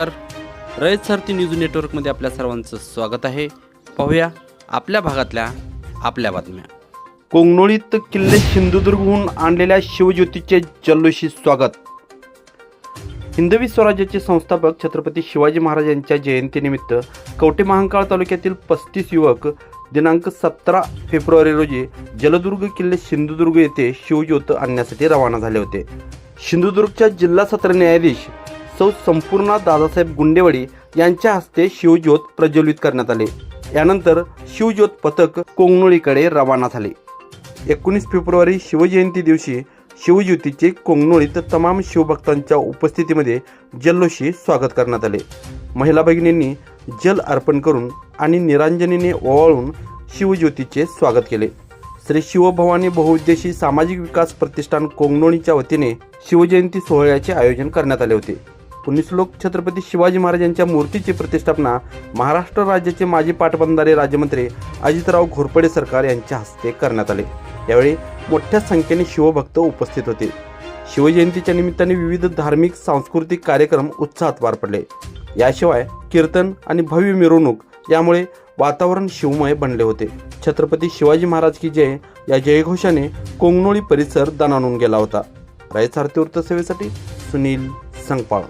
तर रयत सारथी न्यूज नेटवर्कमध्ये आपल्या सर्वांचं स्वागत आहे. पाहूया आपल्या भागातल्या आपल्या बातम्या. कोंगनोळीत किल्ले सिंधुदुर्गहून आणलेल्या शिवज्योतीचे जल्लोषी स्वागत. हिंदवी स्वराज्याचे संस्थापक छत्रपती शिवाजी महाराज यांच्या जयंतीनिमित्त कवटे महांकाळ तालुक्यातील पस्तीस युवक दिनांक सतरा फेब्रुवारी रोजी जलदुर्ग किल्ले सिंधुदुर्ग येथे शिवज्योत आणण्यासाठी रवाना झाले होते. सिंधुदुर्गच्या जिल्हा सत्र न्यायाधीश सौ संपूर्ण दादासाहेब गुंडेवाडी यांच्या हस्ते शिवज्योत प्रज्वलित करण्यात आले. यानंतर शिवज्योत पथक कोंगनोळीकडे रवाना झाले. एकोणीस फेब्रुवारी शिवजयंती दिवशी शिवज्योतीचे कोंगनोळीत तमाम शिवभक्तांच्या उपस्थितीमध्ये जल्लोषी स्वागत करण्यात आले. महिला भगिनींनी जल अर्पण करून आणि निरांजनीने ओवाळून शिवज्योतीचे स्वागत केले. श्री शिवभवानी बहुउद्देशी सामाजिक विकास प्रतिष्ठान कोंगनोळीच्या वतीने शिवजयंती सोहळ्याचे आयोजन करण्यात आले होते. पुण्यश्लोक छत्रपती शिवाजी महाराजांच्या मूर्तीची प्रतिष्ठापना महाराष्ट्र राज्याचे माजी पाटबंधारे राज्यमंत्री अजितराव घोरपडे सरकार यांच्या हस्ते करण्यात आले. यावेळी मोठ्या संख्येने शिवभक्त उपस्थित होते. शिवजयंतीच्या निमित्ताने विविध धार्मिक सांस्कृतिक कार्यक्रम उत्साहात पार पडले. याशिवाय कीर्तन आणि भव्य मिरवणूक यामुळे वातावरण शिवमय बनले होते. छत्रपती शिवाजी महाराज की जय या जयघोषाने कोंगनोळी परिसर दणाणून गेला होता. रायसारथी वृत्तसेवेसाठी सुनील संगपाळ.